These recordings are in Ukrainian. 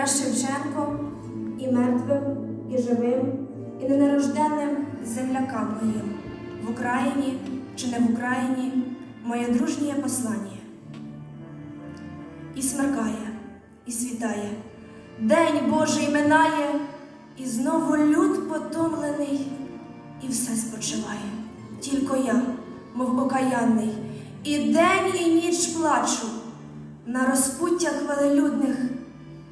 Тарас Шевченко і мертвим, і живим, і ненарожденним землякам моїм. В Україні чи не в Україні моє дружнє послання. І смеркає, і світає, День Божий минає, і знову люд потомлений, і все спочиває. Тільки я, мов окаянний, і день, і ніч плачу на розпуттях велелюдних,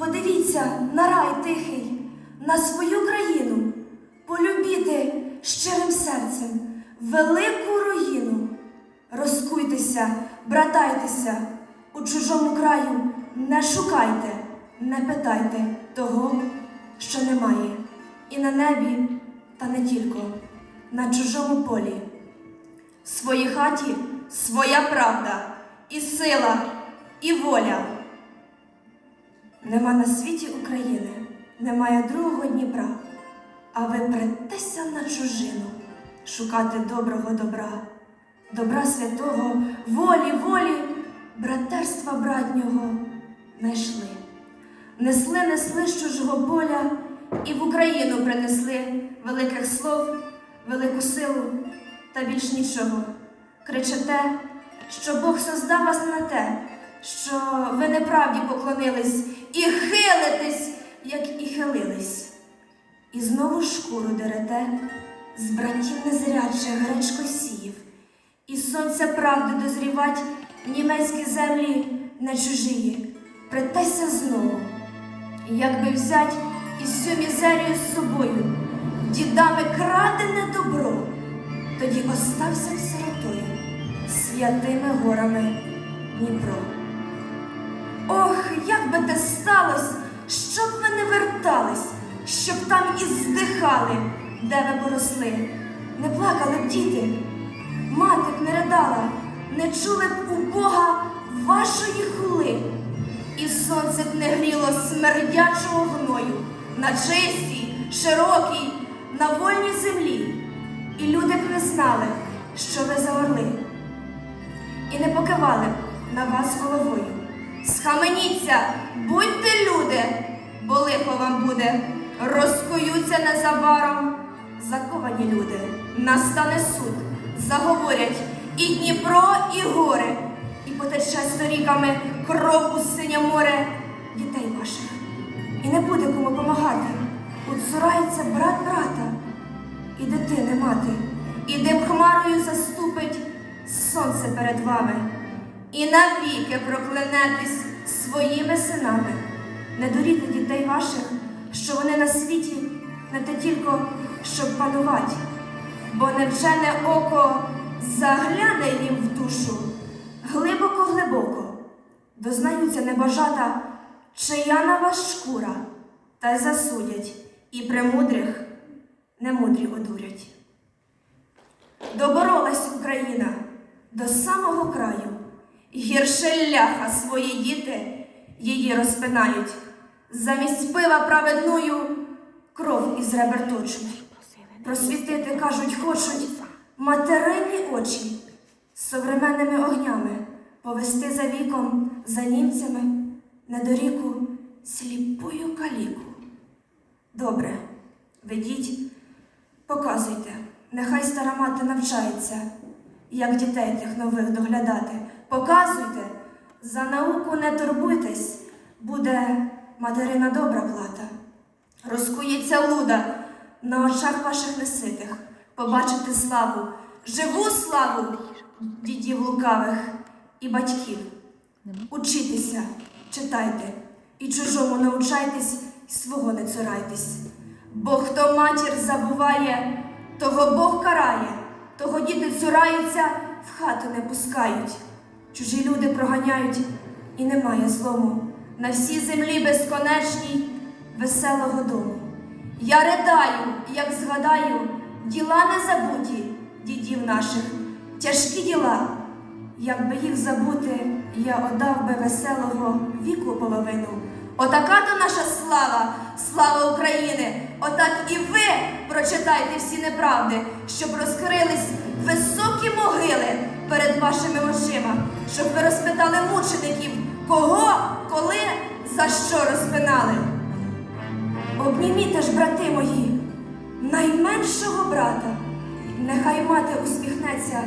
Подивіться на рай тихий, на свою країну, полюбіти щирим серцем велику руїну. Розкуйтеся, братайтеся, у чужому краю не шукайте, не питайте того, що немає, і на небі, та не тільки, на чужому полі. В своїй хаті своя правда, і сила, і воля. Нема на світі України, немає другого Дніпра, а ви претеся на чужину шукати доброго добра, добра святого, волі, волі, братерства братнього знайшли. Несли, несли чужого поля і в Україну принесли великих слов, велику силу та більш нічого. Кричите, що Бог создав вас не на те, що ви неправді поклонились і хилитесь, як і хилились. І знову шкуру дерете з братів незрячих гречкосіїв, і сонця правди дозрівать німецькі землі не чужії. Претеся знову, якби взять і всю мізерію з собою, дідами крадене добро, тоді остався б сиротою святими горами Дніпро. Ох, як би те сталось, щоб ви не вертались, щоб там і здихали, де ви поросли, не плакали б діти, мати б не ридала, не чули б у Бога вашої хули, і сонце б не гріло смердячого гною. На чистій, широкій, на вольній землі, і люди б не знали, що ви за орли, і не покивали б на вас головою. Схаменіться, будьте люди, бо лихо вам буде, розкуються незабаром. Заковані люди, настане суд, заговорять і Дніпро, і гори, і потече сторіками кров у синє море. Дітей ваших. І не буде кому помагати. Уцурається брат брата, і дитини мати, і дим хмарою заступить сонце перед вами і навіки проклянетесь своїми синами. Не дуріте дітей ваших, що вони на світі не те тільки, щоб панувати, бо невжене око загляне їм в душу глибоко-глибоко, дознаються небожата, чия на вас шкура, та й засудять, і премудрих немудрі одурять. Доборолась Україна до самого краю. Гірше ляха свої діти її розпинають. Замість пива праведною кров із ребер точуть. Просвітити, кажуть, хочуть материнні очі современними огнями повести за віком, за німцями на доріку сліпую каліку. Добре, ведіть, показуйте, нехай стара мати навчається, як дітей тих нових доглядати. Показуйте, за науку не турбуйтесь, буде материна добра плата. Розкується луда на очах ваших неситих, побачите славу, живу славу дідів лукавих і батьків. Учітеся, читайте, і чужому научайтесь, і свого не цурайтесь. Бо хто матір забуває, того Бог карає, того діти цураються, в хату не пускають. Чужі люди проганяють, і немає злому на всій землі безконечній веселого дому. Я ридаю, як згадаю, діла незабуті дідів наших, тяжкі діла. Якби їх забути, я отдав би веселого віку половину. Отака то наша слава, слава України. Отак і ви прочитайте всі неправди, щоб розкрились високі могили перед вашими очима, щоб ви розпитали мучеників, кого, коли, за що розпинали. Обніміте ж, брати мої, найменшого брата, нехай мати усміхнеться,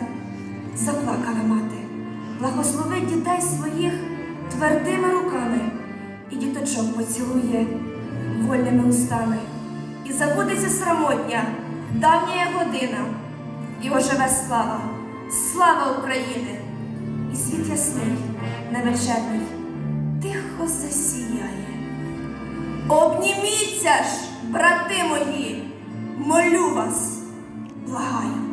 заплакана мати, благословить дітей своїх твердими руками і діточок поцілує вольними устами. І забудеться срамотня, давня година, і оживе слава, слава України! І світ ясний, невечерний, тихо засіяє. Обніміться ж, брати мої, молю вас, благаю.